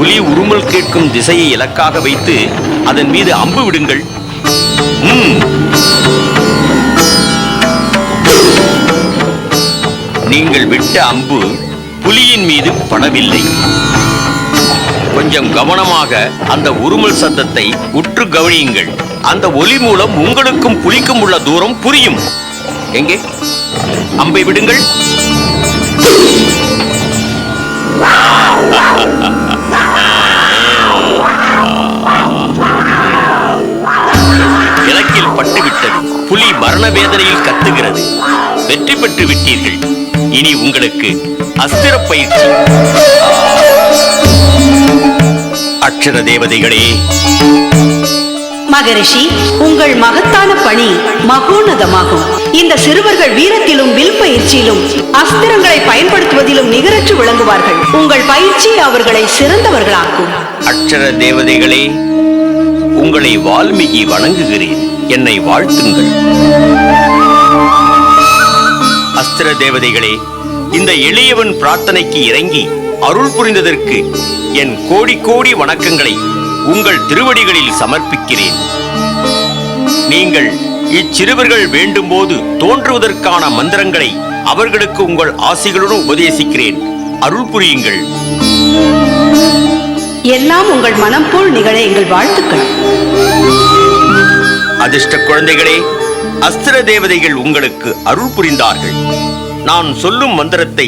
புலி உருமல் கேட்கும் திசையை இலக்காக வைத்து அதன் மீது அம்பு விடுங்கள். நீங்கள் விட்ட அம்பு புலியின் மீது படவில்லை. கொஞ்சம் கவனமாக அந்த உருமல் சத்தத்தை உற்று கவனியுங்கள். அந்த ஒலி மூலம் உங்களுக்கும் புலிக்கும் உள்ள தூரம் புரியும். எங்கே? அம்பை விடுங்கள். புலி மரண வேதனையில் கத்துகிறது. வெற்றி பெற்று விட்டீர்கள். இனி உங்களுக்கு அஸ்திர பயிற்சி. அக்ஷர தேவதைகளே. மகரிஷி உங்கள் மகத்தான பணி மகோன்னதமாகும். இந்த சிறுவர்கள் வீரத்திலும் வில் பயிற்சியிலும் அஸ்திரங்களை பயன்படுத்துவதிலும் நிகரற்று விளங்குவார்கள். உங்கள் பயிற்சி அவர்களை சிறந்தவர்களாக்கும். அக்ஷர தேவதைகளே உங்களை வால்மீகி வணங்குகிறேன். என்னை வாழ்த்துங்கள். அஸ்திர தேவதைகளே இந்த எளியவன் பிரார்த்தனைக்கு இறங்கி அருள் புரிந்ததற்கு என் கோடி கோடி வணக்கங்களை உங்கள் திருவடிகளில் சமர்ப்பிக்கிறேன். நீங்கள் இச்சிறுவர்கள் வேண்டும் போது தோன்றுவதற்கான மந்திரங்களை அவர்களுக்கு உங்கள் ஆசிகளுடன் உபதேசிக்கிறேன். அருள் புரியுங்கள். எல்லாம் உங்கள் மனம் போல் நிகழ எங்கள் வாழ்த்துக்கள். அதிர்ஷ்ட குழந்தைகளே அஸ்திர தேவதைகள் உங்களுக்கு அருள் புரிந்தார்கள். நான் சொல்லும் மந்திரத்தை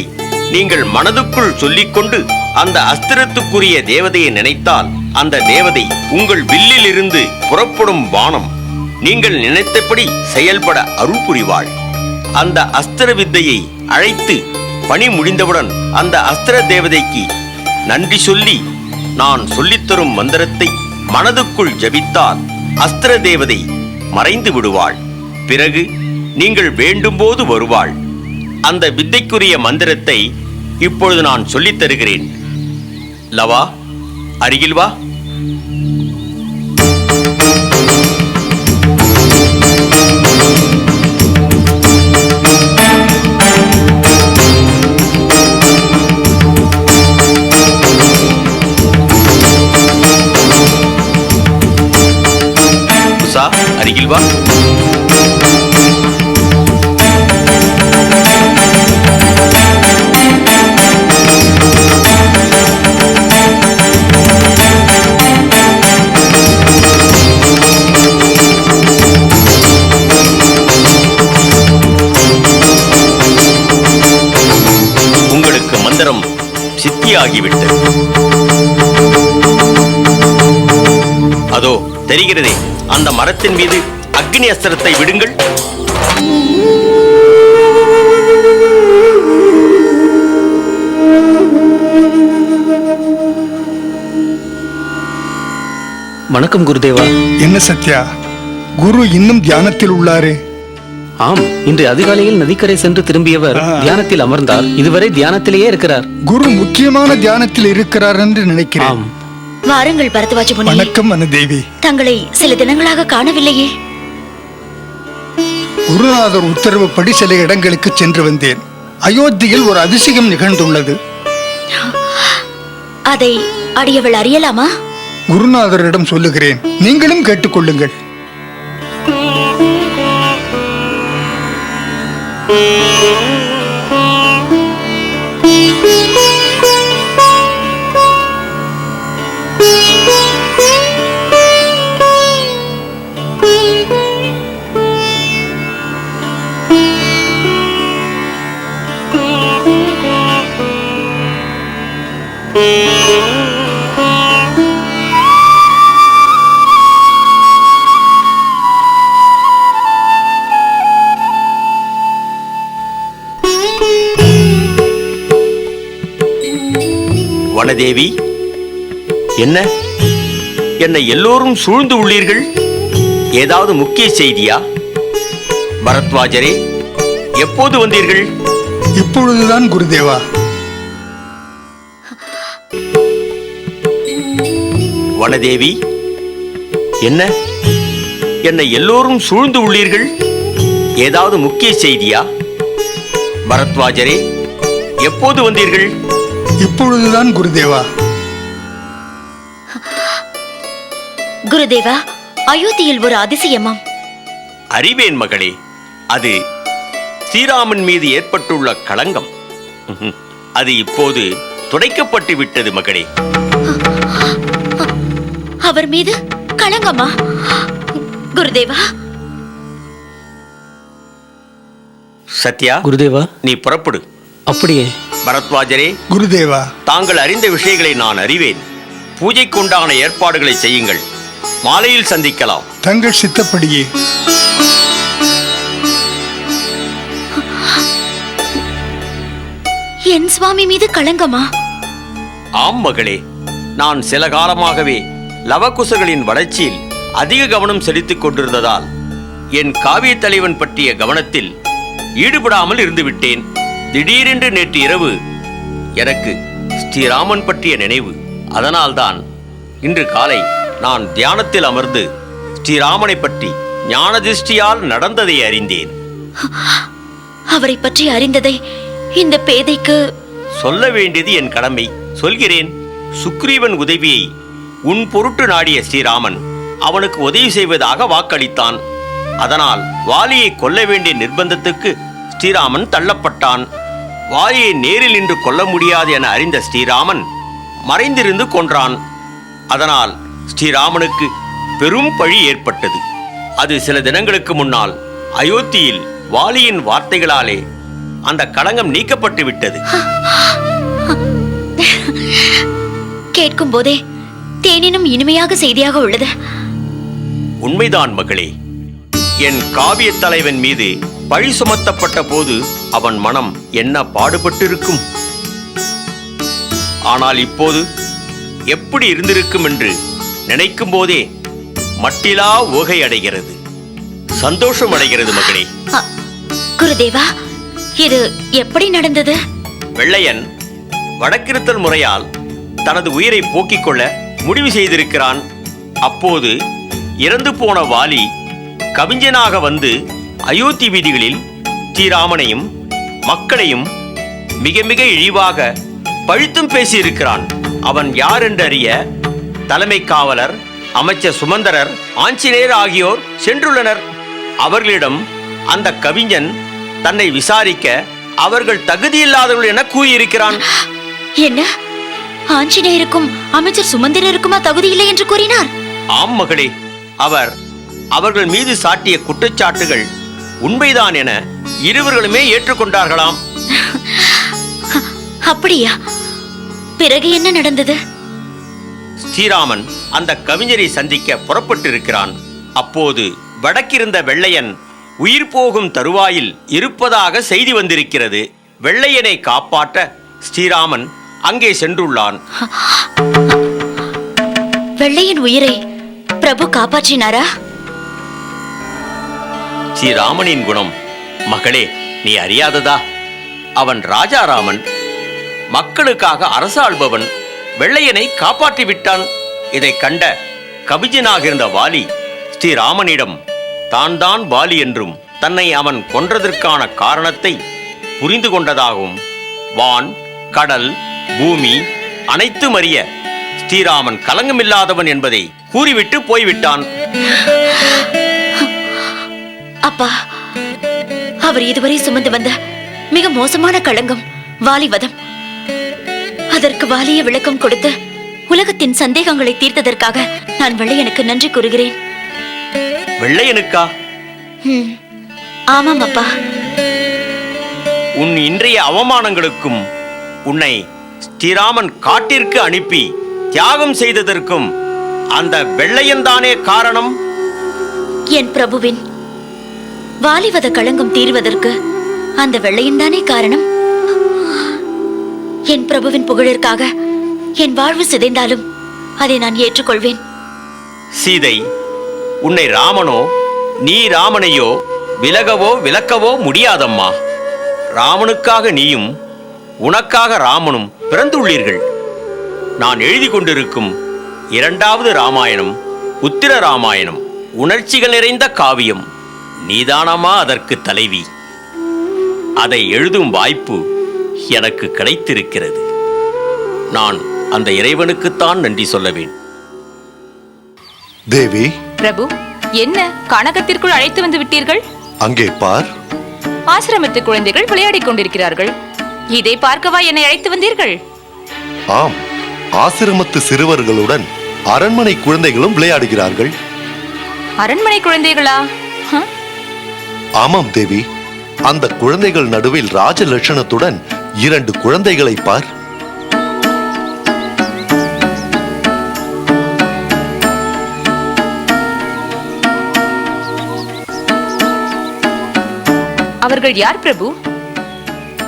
நீங்கள் மனதுக்குள் சொல்லிக்கொண்டு அந்த அஸ்திரத்துக்குரிய தேவதையை நினைத்தால் அந்த தேவதை உங்கள் வில்லில் இருந்து புறப்படும் வானம் நீங்கள் நினைத்தபடி செயல்பட அருள் புரிவாள். அந்த அஸ்திர வித்தையை அழைத்து பணி முடிந்தவுடன் அந்த அஸ்திர தேவதைக்கு நன்றி சொல்லி நான் சொல்லித்தரும் மந்திரத்தை மனதுக்குள் ஜபித்தால் அஸ்திர தேவதை மறைந்து விடுவாள். பிறகு நீங்கள் வேண்டும்போது வருவாள். அந்த வித்தைக்குரிய மந்திரத்தை இப்பொழுது நான் சொல்லித் தருகிறேன். லவா அருகில் வா. அருகில் வா. உங்களுக்கு மந்திரம் சித்தியாகிவிட்டது. அதோ தெரிகிறதே. அந்த மரத்தின் மீது அக்னி அஸ்திரத்தை விடுங்கள். வணக்கம் குருதேவா. என்ன சத்யா? குரு இன்னும் தியானத்தில் உள்ளாரே. ஆம் இன்று அதிகாலையில் நதிக்கரை சென்று திரும்பியவர். தியானத்தில் அமர்ந்தார். இதுவரை தியானத்திலேயே இருக்கிறார். குரு முக்கியமான தியானத்தில் இருக்கிறார் என்று நினைக்கிறேன். ஆம். வாருங்கள் பரத்வாஜ முனியே வணக்கம் அனுதேவி தங்களை சில தினங்களாக காணவில்லையே. குருநாதர் உத்தரவுப்படி சில இடங்களுக்கு சென்று வந்தேன். அயோத்தியில் ஒரு அதிசயம் நிகழ்ந்துள்ளது. அதை அடியவள் அறியலாமா? குருநாதரிடம் சொல்லுகிறேன். நீங்களும் கேட்டுக்கொள்ளுங்கள். வனதேவி என்ன? என்னை எல்லோரும் சூழ்ந்து உள்ளீர்கள்? ஏதாவது முக்கிய செய்தியா? பரத்வாஜரே எப்போது வந்தீர்கள்? இப்பொழுதுதான் குருதேவா. வனதேவி என்ன? என்னை எல்லோரும் சூழ்ந்து உள்ளீர்கள்? ஏதாவது முக்கிய செய்தியா? பரத்வாஜரே எப்போது வந்தீர்கள்? இப்பொழுதுதான் குருதேவா. குருதேவா அயோத்தியில் ஒரு அதிசயமாம். அறிவேன் மகளே அது ஸ்ரீராமன் மீது ஏற்பட்டுள்ள களங்கம். அது இப்போது துடைக்கப்பட்டு விட்டது மகளே. அவர் மீது களங்கமா? குருதேவா? சத்யா குருதேவா? நீ புறப்படு. அப்படியே. பரத்வாஜரே குருதேவா. தாங்கள் அறிந்த விஷயங்களை நான் அறிவேன். பூஜைக்குண்டான ஏற்பாடுகளை செய்யுங்கள். மாலையில் சந்திக்கலாம். தங்கள் சித்தப்படியே. என் சுவாமி மீது களங்கமா? ஆம் மகளே நான் சில காலமாகவே லவகுசகளின் வளர்ச்சியில் அதிக கவனம் செலுத்திக் கொண்டிருந்ததால் என் காவிய தலைவன் பற்றிய கவனத்தில் ஈடுபடாமல் இருந்து விட்டேன் திடீரென்று நேற்று இரவு எனக்கு ஸ்ரீராமன் பற்றிய நினைவு. அதனால்தான் இன்று காலை நான் தியானத்தில் அமர்ந்து ஸ்ரீராமனை பற்றி ஞான திருஷ்டியால் நடந்ததை அறிந்தேன். அவரை பற்றி அறிந்ததை இந்த பேதைக்கு சொல்ல வேண்டியது என் கடமை. சொல்கிறேன் சுக்ரீவன் உதவியை உன் பொருட்டு நாடிய ஸ்ரீராமன் அவனுக்கு உதவி செய்வதாக வாக்களித்தான். அதனால் வாலியை கொல்ல வேண்டிய நிர்பந்தத்துக்கு ஸ்ரீராமன் தள்ளப்பட்டான். வாலியை நேரில் நின்று கொல்ல முடியாது என அறிந்த ஸ்ரீராமன் மறைந்திருந்து கொன்றான். அதனால் ஸ்ரீராமனுக்கு பெரும் பழி ஏற்பட்டது. அது சில தினங்களுக்கு முன்னால் அயோத்தியில் வாலியின் வார்த்தைகளாலே அந்த களங்கம் நீக்கப்பட்டு விட்டது. கேட்கும் போதே தேனினும் இனிமையாக செய்தியாக உள்ளது. உண்மைதான் மகளே. என் காவிய தலைவன் மீது பழி சுமத்தப்பட்ட போது அவன் மனம் என்ன பாடுபட்டிருக்கும்? ஆனால் இப்போது எப்படி இருந்திருக்கும் என்று நினைக்கும் போதே மட்டிலா ஓகை அடைகிறது. சந்தோஷம் அடைகிறது மகளே. குருதேவா இது எப்படி நடந்தது? வெள்ளையன் வடக்கிருத்தல் முறையால் தனது உயிரை போக்கிக் கொள்ள முடிவு செய்திருக்கிறான். அப்போது இறந்து போன வாலி கவிஞனாக வந்து அயோத்தி வீதிகளில் ஸ்ரீராமனையும் மக்களையும் மிக மிக இழிவாக பழித்தும் பேசியிருக்கிறான். அவன் யார் என்று அறிய தலைமை காவலர் அமைச்சர் சுமந்தரர் ஆஞ்சநேயர் ஆகியோர் சென்றுள்ளனர். அவர்களிடம் அந்த கவிஞன் தன்னை விசாரிக்க அவர்கள் தகுதியில்லாதவர்கள் என கூறியிருக்கிறான். என்ன? ஆஞ்சநேயருக்கும் அமைச்சர் சுமந்திரருக்குமா தகுதி இல்லை என்று கூறினார்? ஆம் மகளே அவர் அவர்கள் மீது சாட்டிய குற்றச்சாட்டுகள் உண்மைதான் என இருவர்களுமே ஏற்றுக்கொண்டார்களாம். அப்படியா? பிறகு என்ன நடந்தது? ஸ்ரீராமன் அந்த கவிஞரை சந்திக்க புறப்பட்டிருக்கிறான். அப்போது வடக்கிருந்த வெள்ளையன் உயிர் போகும் தருவாயில் இருப்பதாக செய்தி வந்திருக்கிறது. வெள்ளையனை காப்பாற்ற ஸ்ரீராமன் அங்கே சென்றுள்ளான். வெள்ளையின் உயிரை பிரபு காப்பாற்றினாரா? ஸ்ரீராமனின் குணம். மகளே நீ அறியாததா? அவன் ராஜாராமன் மக்களுக்காக அரசாள்பவன் வெள்ளையனை காப்பாற்றி விட்டான். இதைக் கண்ட கபிஜனாகிருந்த வாலி ஸ்ரீராமனிடம் தான் தான் வாலி என்றும் தன்னை அவன் கொன்றதற்கான காரணத்தை புரிந்து கொண்டதாகவும் வான் கடல் பூமி அனைத்தும் அறிய ஸ்ரீராமன் கலங்கமில்லாதவன் என்பதை கூறிவிட்டு போய்விட்டான். அப்பா அவர் இதுவரை சுமந்து வந்த மிக மோசமான களங்கம் வாலிவதம். அதற்கு வாலிய விளக்கம் கொடுத்து உலகத்தின் சந்தேகங்களை தீர்த்ததற்காக நான் வெள்ளையனுக்கு நன்றி கூறுகிறேன். வெள்ளையனுக்கா? ஆமாம் அப்பா. உன் இன்றைய அவமானங்களுக்கும் உன்னை ஸ்ரீராமன் காட்டிற்கு அனுப்பி தியாகம் செய்ததற்கும் அந்த வெள்ளையன்தானே காரணம்? என் பிரபுவின் வாலிவத களங்கம் தீர்வதற்கு அந்த வெள்ளையன் தானே காரணம்? என் பிரபுவின் புகழிற்காக என் வாழ்வு சிதைந்தாலும் அதை நான் ஏற்றுக்கொள்வேன். சீதை உன்னை ராமனோ நீ ராமனையோ விலகவோ விலக்கவோ முடியாதம்மா. ராமனுக்காக நீயும் உனக்காக ராமனும் பிறந்துள்ளீர்கள். நான் எழுதி கொண்டிருக்கும் இரண்டாவது ராமாயணம் உத்திர ராமாயணம் உணர்ச்சிகள் நிறைந்த காவியம். நீதானமா அதற்கு தலைவி? அதை எழுதும் வாய்ப்பு எனக்கு கிடைத்திருக்கிறது. நான் அந்த இறைவனுக்குத்தான் நன்றி சொல்ல வேண்டும். தேவி. பிரபு என்ன கனகத்திற்குள் அழைத்து வந்து விட்டீர்கள்? அங்கே பார். ஆசிரமத்து குழந்தைகள் விளையாடிக் கொண்டிருக்கிறார்கள். இதை பார்க்கவா என்னை அழைத்து வந்தீர்கள்? ஆம் ஆசிரமத்து சிறுவர்களுடன் அரண்மனை குழந்தைகளும் விளையாடுகிறார்கள். அரண்மனை குழந்தைகளா? ஆமாம் தேவி. அந்த குழந்தைகள் நடுவில் ராஜ லட்சணத்துடன் இரண்டு குழந்தைகளை பார். அவர்கள் யார் பிரபு?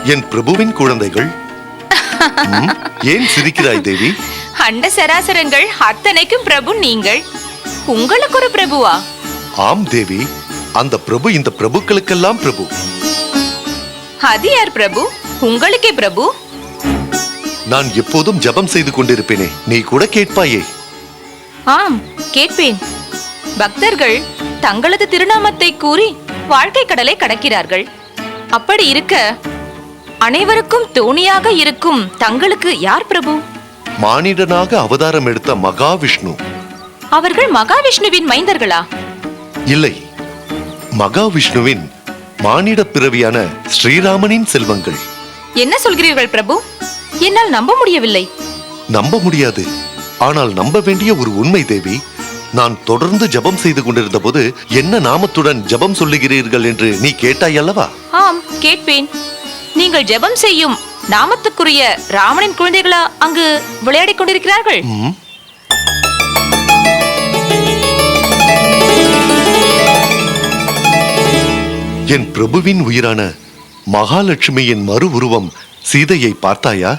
என் பிரபுவின் குழந்தைகள். ஏன் சிரிக்கிறாய் தேவி? அண்ட சராசரங்கள் அத்தனைக்கும் பிரபு நீங்கள். உங்களுக்கு ஒரு பிரபுவா? ஆம் தேவி. அந்த பிரபு இந்த பிரபுக்களுக்கெல்லாம் பிரபு. அது யார் பிரபு? உங்களுக்கே பிரபு? நான் எப்போதும் ஜெபம் செய்து கொண்டிருப்பேனே. நீ கூட கேட்பாயே. ஆம் கேட்பேன். பக்தர்கள் தங்களது திருநாமத்தை கூறி வாழ்க்கை கடலை கடக்கிறார்கள். அப்படி இருக்க அனைவருக்கும் தோணியாக இருக்கும் தங்களுக்கு யார் பிரபு? மானிடனாக அவதாரம் எடுத்த மகாவிஷ்ணு. அவர்கள் மகாவிஷ்ணுவின் மைந்தர்களா? இல்லை மகாவிஷ்ணுவின் மானிட பிறவியான ஸ்ரீராமனின் செல்வங்கள். என்ன சொல்கிறீர்கள் பிரபு? என்னால் நம்ப முடியவில்லை. நம்ப முடியாது. ஆனால் நம்ப வேண்டிய ஒரு உண்மை தேவி நான் தொடர்ந்து ஜெபம் செய்து கொண்டிருந்த போது என்ன நாமத்துடன் ஜெபம் சொல்லுகிறீர்கள் என்று நீ கேட்டாய் அல்லவா? ஆம் கேட்பேன். நீங்கள் ஜெபம் செய்யும் நாமத்துக்குரிய ராமனின் குழந்தைகளா அங்கு விளையாடிக் கொண்டிருக்கிறார்கள்? என் பிரபுவின் உயிரான மகாலட்சுமியின் மறு உருவம் சீதையை பார்த்தாயா?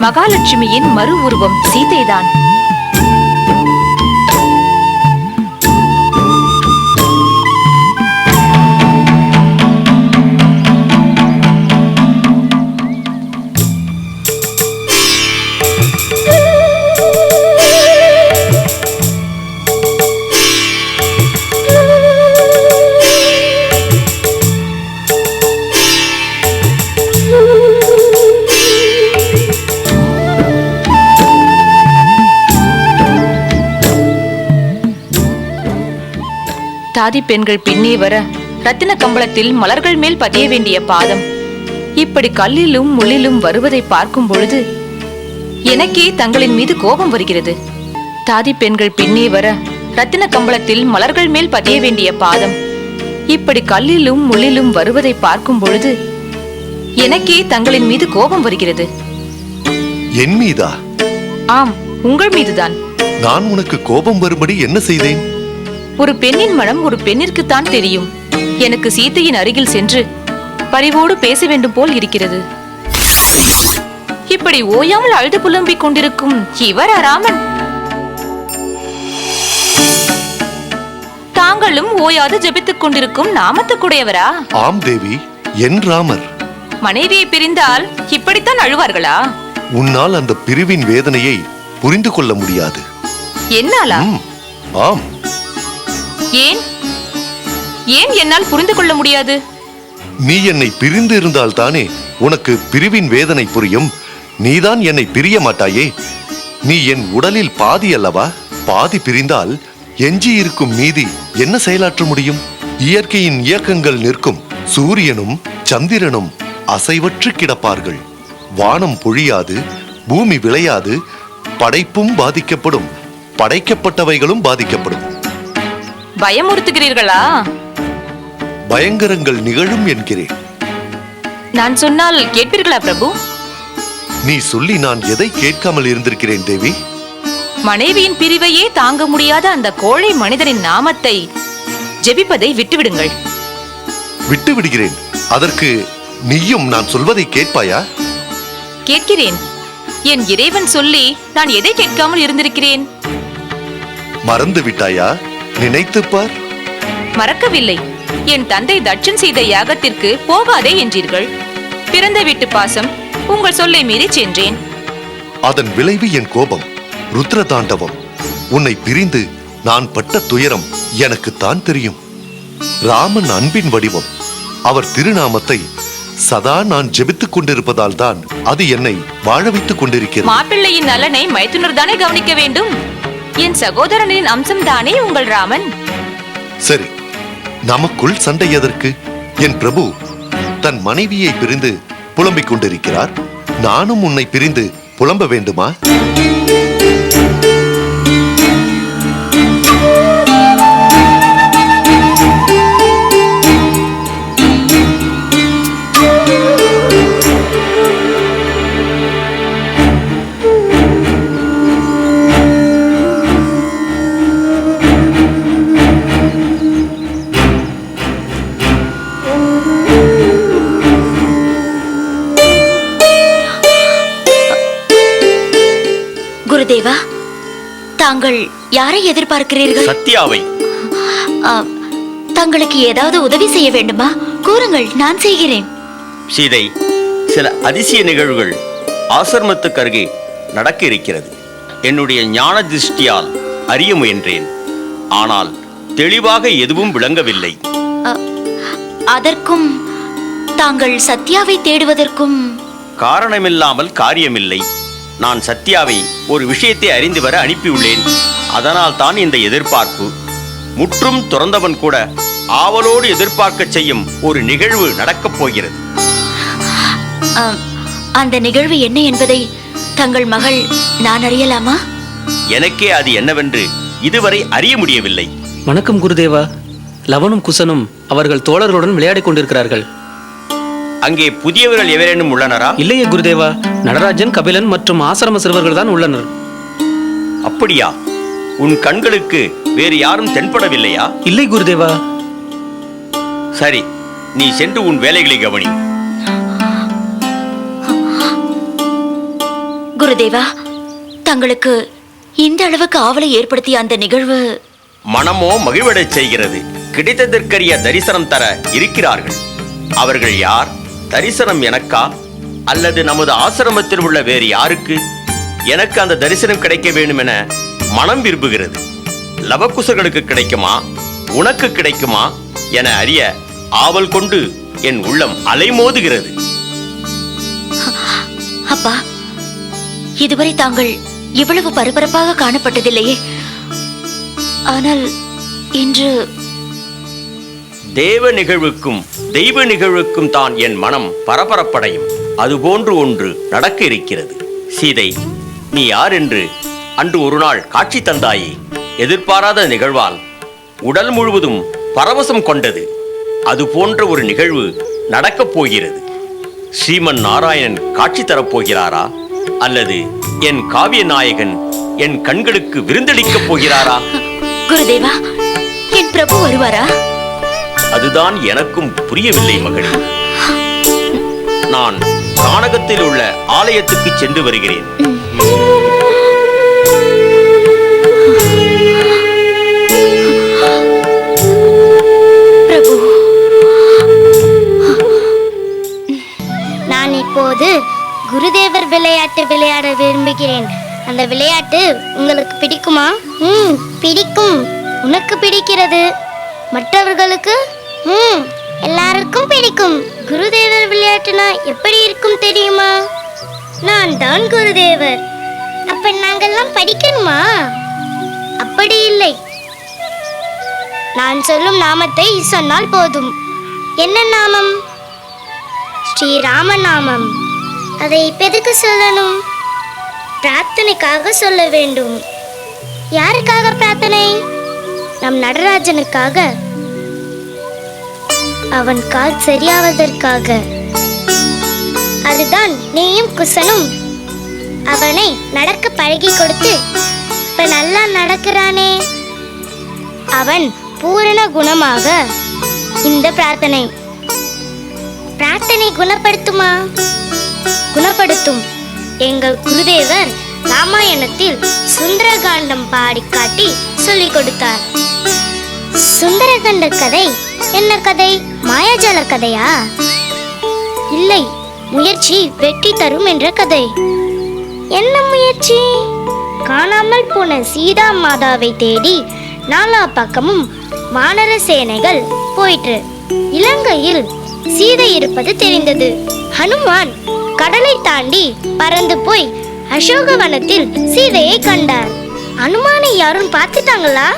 மகாலட்சுமியின் மறு உருவம் சீதைதான். தாதி பெண்கள் பின்னே வர ரத்தின கம்பளத்தில் மலர்கள் மேல் பதிய வேண்டிய பாதம். இப்படி கல்லிலும் முள்ளிலும் வருவதை பார்க்கும் பொழுது எனக்கே தங்களின் மீது கோபம் வருகிறது. தாதி பெண்கள் பின்னே வர ரத்தின கம்பளத்தில் மலர்கள் மேல் பதிய வேண்டிய பாதம். இப்படி கல்லிலும் முள்ளிலும் வருவதை பார்க்கும் பொழுது எனக்கே தங்களின் மீது கோபம் வருகிறது. என் மீதா? ஆம் உங்கள் மீதுதான். நான் உனக்கு கோபம் வரும்படி என்ன செய்தேன்? ஒரு பெண்ணின் மனம் ஒரு பெண்ணிற்குத்தான் தெரியும். எனக்கு சீத்தையின் அருகில் சென்று பரிவோடு பேச வேண்டும் போல் இருக்கிறது. இப்படி ஓயாமல் அழுது புலம்பிக் கொண்டிருக்கும் இவர் ராமன் தாங்களும் ஓயாது ஜெபித்துக் கொண்டிருக்கும் நாமத்துக்குடையவரா? ஆம் தேவி என் ராமர். மனைவியை பிரிந்தால் இப்படித்தான் அழுவார்களா? உன்னால் அந்த பிரிவின் வேதனையை புரிந்து கொள்ள முடியாது. என்னாலா? ஆம். ஏன்? ஏன் என்னால் புரிந்து கொள்ள முடியாது? நீ என்னை பிரிந்து இருந்தால் தானே உனக்கு பிரிவின் வேதனை புரியும். நீதான் என்னை பிரிய மாட்டாயே. நீ என் உடலில் பாதி அல்லவா? பாதி பிரிந்தால் எஞ்சி இருக்கும் மீதி என்ன செயலாற்ற முடியும்? இயற்கையின் இயக்கங்கள் நிற்கும். சூரியனும் சந்திரனும் அசைவற்று கிடப்பார்கள். வானம் பொழியாது பூமி விளையாது படைப்பும் பாதிக்கப்படும் படைக்கப்பட்டவைகளும் பாதிக்கப்படும். பயமுறுத்துகிறீர்களா? பயங்கரங்கள் நிகழும் என்கிறேன். நான் சொன்னால் கேட்பீர்களா பிரபு? நீ சொல்லி நான் எதை கேட்காமல் இருந்திருக்கிறேன் தேவி? மனைவியின் பிரிவையே தாங்க முடியாத அந்த கோழை மனிதனின் நாமத்தை ஜெபிப்பதை விட்டுவிடுங்கள். விட்டு விடுகிறேன் அதற்கு நீயும் நான் சொல்வதை கேட்பாயா? கேட்கிறேன். என் இறைவன் சொல்லி நான் எதை கேட்காமல் இருந்திருக்கிறேன்? மறந்து விட்டாயா நினைத்துப் பார். மறக்கவில்லை. என் தந்தை தட்சன் செய்த யாகத்திற்கு போகாதே என்றீர்கள். பிறந்த வீட்டு பாசம் உங்கள் சொல்லை மீறி சென்றேன். அதன் விளைவு என் கோபம் ருத்ர தாண்டவம் உன்னை பிரிந்து நான் பட்ட துயரம் எனக்குத்தான் தெரியும். ராமன் அன்பின் வடிவம் அவர் திருநாமத்தை சதா நான் ஜெபித்துக் கொண்டிருப்பதால் தான் அது என்னை வாழ வைத்துக் கொண்டிருக்கிறது. மாப்பிள்ளையின் நலனை மைத்துனர் தானே கவனிக்க வேண்டும்? என் சகோதரனின் அம்சம் தானே உங்கள் ராமன்? சரி நமக்குள் சண்டை எதற்கு? என் பிரபு தன் மனைவியை பிரிந்து புலம்பிக் கொண்டிருக்கிறார். நானும் உன்னை பிரிந்து புலம்ப வேண்டுமா? தாங்கள் யாரை எதிர்பார்க்கிறீர்கள்? சத்யாவை. தங்களுக்கு ஏதாவது உதவி செய்ய வேண்டுமா? கூறுங்கள் நான் செய்கிறேன். சீதை சில அதிசய நிகழ்வுகள் ஆசிரமத்துக்கு அருகே நடக்க இருக்கிறது. என்னுடைய ஞான திருஷ்டியால் அறிய முயன்றேன். ஆனால் தெளிவாக எதுவும் விளங்கவில்லை. அதற்கும் தாங்கள் சத்யாவை தேடுவதற்கும் காரணமில்லாமல் காரியமில்லை. நான் சத்யாவை ஒரு விஷயத்தை அறிந்து வர அனுப்பியுள்ளேன். அதனால் தான் இந்த எதிர்பார்ப்பு. முற்றும் துறந்தவன் கூட ஆவலோடு எதிர்பார்க்கச் செய்யும் ஒரு நிகழ்வு நடக்கப் போகிறது. அந்த நிகழ்வு என்ன என்பதை தங்கள் மகள் நான் அறியலாமா? எனக்கே அது என்னவென்று இதுவரை அறிய முடியவில்லை. வணக்கம் குருதேவா. லவனும் குசனும் அவர்கள் தோழர்களுடன் விளையாடிக் கொண்டிருக்கிறார்கள். அங்கே புதியவர்கள் எவரேனும் உள்ளனரா? இல்லையே குருதேவா. நடராஜன் கபிலன் மற்றும் ஆசிரம சிறுவர்கள் தான் உள்ளனர். அப்படியா? உன் கண்களுக்கு வேறு யாரும் தென்படவில்லையா? இல்லை குருதேவா. சரி நீ சென்று உன் வேலைகளை கவனி. குருதேவா தங்களுக்கு இந்த அளவுக்கு ஆவலை ஏற்படுத்திய அந்த நிகழ்வு மனமோ மகிழ்வடைச் செய்கிறது. கிடைத்ததற்கரிய தரிசனம் தர இருக்கிறார்கள். அவர்கள் யார்? தரிசனம் எனக்கா? அல்லது நமது ஆசிரமத்தில் உள்ள வேறு யாருக்கு? எனக்கு அந்த தரிசனம் கிடைக்க வேண்டும் என மனம் விரும்புகிறது. லவகுசர்களுக்கு கிடைக்குமா? உனக்கு கிடைக்குமா? என அறிய ஆவல் கொண்டு என் உள்ளம் அலைமோதுகிறது. அப்பா இதுவரை தாங்கள் இவ்வளவு பரபரப்பாக காணப்பட்டதில்லையே. ஆனால் இன்று தேவ நிகழ்வுக்கும் தெய்வ நிகழ்வுக்கும் தான் என் மனம் பரபரப்படையும். அதுபோன்று ஒன்று நடக்க இருக்கிறது. சீதை நீ யார் என்று அன்று ஒரு நாள் காட்சி தந்தாயே. எதிர்பாராத நிகழ்வால் உடல் முழுவதும் பரவசம் கொண்டது. அது போன்ற ஒரு நிகழ்வு நடக்கப் போகிறது. ஸ்ரீமன் நாராயணன் காட்சி தரப்போகிறாரா அல்லது என் காவிய நாயகன் என் கண்களுக்கு விருந்தளிக்கப் போகிறாரா? குருதேவா என் பிரபு வருவாரா? அதுதான் எனக்கும் புரியவில்லை மகள். நான் கானகத்தில் உள்ள ஆலயத்துக்கு சென்று வருகிறேன். நான் இப்போது குருதேவர் விளையாட்டு விளையாட விரும்புகிறேன். அந்த விளையாட்டு உங்களுக்கு பிடிக்குமா? ம் பிடிக்கும். உனக்கு பிடிக்கிறது? மற்றவர்களுக்கு ம் எல்லாருக்கும் பிடிக்கும். குருதேவர் விளையாட்டுனா எப்படி இருக்கும் தெரியுமா? நான் தான் குருதேவர். அப்ப நாங்கெல்லாம் படிக்கணுமா? அப்படி இல்லை. நான் சொல்லும் நாமத்தை சொன்னால் போதும். என்ன நாமம்? ஸ்ரீராம நாமம். அதை இப்ப எதுக்கு சொல்லணும்? பிரார்த்தனைக்காக சொல்ல வேண்டும். யாருக்காக பிரார்த்தனை? நம் நடராஜனுக்காக. அவன் கால் சரியாவதற்காக. அதுதான் நீயும் குசனும். அவனை நடக்க பழகி கொடுத்து இப்ப நல்லா நடக்கிறானே. அவன் பூரண குணமாக இந்த பிரார்த்தனை. பிரார்த்தனை குணப்படுத்துமா? குணப்படுத்தும். எங்கள் குருதேவர் ராமாயணத்தில் சுந்தரகாண்டம் பாடி காட்டி சொல்லிக் கொடுத்தார். சுந்தரகாண்ட கதை என்ன கதை? மாயாஜால கதையா? இல்லை முயற்சி வெற்றி தரும் என்ற கதை. என்ன முயற்சி? காணாமல் போன சீதா மாதாவை தேடி நாலா பக்கமும் வானர சேனைகள் போயிற்று. இலங்கையில் சீதை இருப்பது தெரிந்தது. ஹனுமான் கடலை தாண்டி பறந்து போய் அசோகவனத்தில் சீதையை கண்டார். அனுமானை யாரும் பார்த்துட்டாங்களா?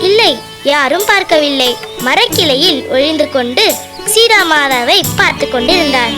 இல்லை யாரும் பார்க்கவில்லை. மரக்கிளையில் ஒளிந்து கொண்டு சீதாமாதாவை பார்த்து கொண்டிருந்தார்